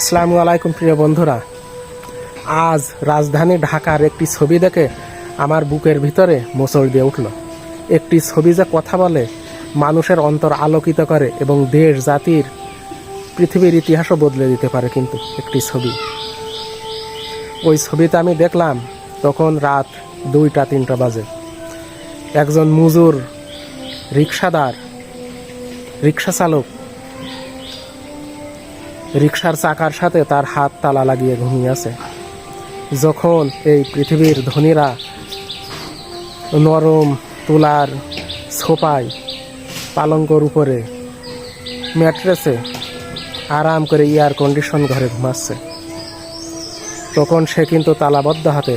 আসসালামু আলাইকুম প্রিয় বন্ধুরা। আজ রাজধানী ঢাকার একটি ছবি দেখে আমার বুকের ভিতরে মোচড় দিয়ে উঠল। একটি ছবি যে কথা বলে, মানুষের অন্তর আলোকিত করে এবং দেশ জাতির পৃথিবীর ইতিহাসও বদলে দিতে পারে কিন্তু একটি ছবি। ওই ছবিতে আমি দেখলাম, তখন রাত দুইটা, তিনটা বাজে। একজন মুজুর রিক্সাদার, রিক্সা চালক রিক্সার চাকার সাথে তার হাত তালা লাগিয়ে ঘুমিয়ে আছে। যখন এই পৃথিবীর ধনীরা নরম তুলার ছোপায় পালঙ্কর উপরে ম্যাট্রেসে আরাম করে এয়ার কন্ডিশন ঘরে ঘুমাচ্ছে, তখন সে কিন্তু তালাবদ্ধ হাতে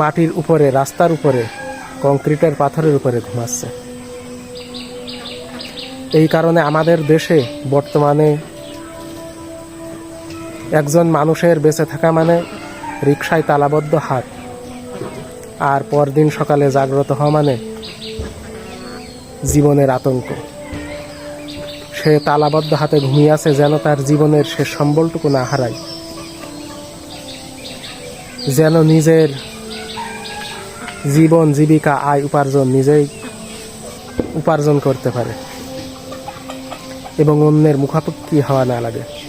মাটির উপরে, রাস্তার উপরে, কংক্রিটের পাথরের উপরে ঘুমাচ্ছে। এই কারণে আমাদের দেশে বর্তমানে একজন মানুষের বেঁচে থাকা মানে রিক্সায় তালাবদ্ধ হাত। আর পরদিন সকালে জাগ্রত হওয়া মানে জীবনের আতঙ্ক। সে তালাবদ্ধ হাতে ঘুমিয়ে আছে যেন তার জীবনের শেষ সম্বলটুকু না হারায়। যেন নিজের জীবন, জীবিকা, আয়, উপার্জন নিজেই উপার্জন করতে পারে। এবং অন্যের মুখাপেক্ষি হওয়া না লাগে।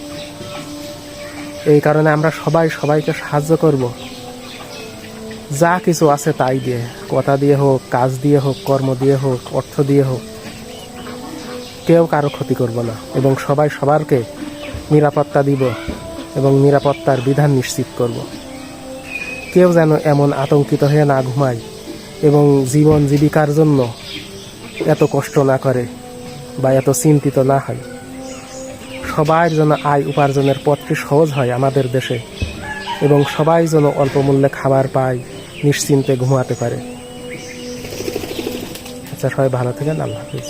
এই কারণে আমরা সবাই সবাইকে সাহায্য করব। যা কিছু আছে তাই দিয়ে, কথা দিয়ে হোক, কাজ দিয়ে হোক, কর্ম দিয়ে হোক, অর্থ দিয়ে হোক, কেউ কারও ক্ষতি করব না এবং সবাই সবারকে নিরাপত্তা দিব এবং নিরাপত্তার বিধান নিশ্চিত করব। কেউ যেন এমন আতঙ্কিত হয়ে না ঘুমায় এবং জীবন জীবিকার জন্য এত কষ্ট না করে বা এত চিন্তিত না হয়। সবার যেন আয় উপার্জনের পথটি সহজ হয় আমাদের দেশে এবং সবাই যেন অল্প মূল্যে খাবার পায়, নিশ্চিন্তে ঘুমাতে পারে। আচ্ছা সবাই ভালো থাকেন, আল্লাহ হাফিজ।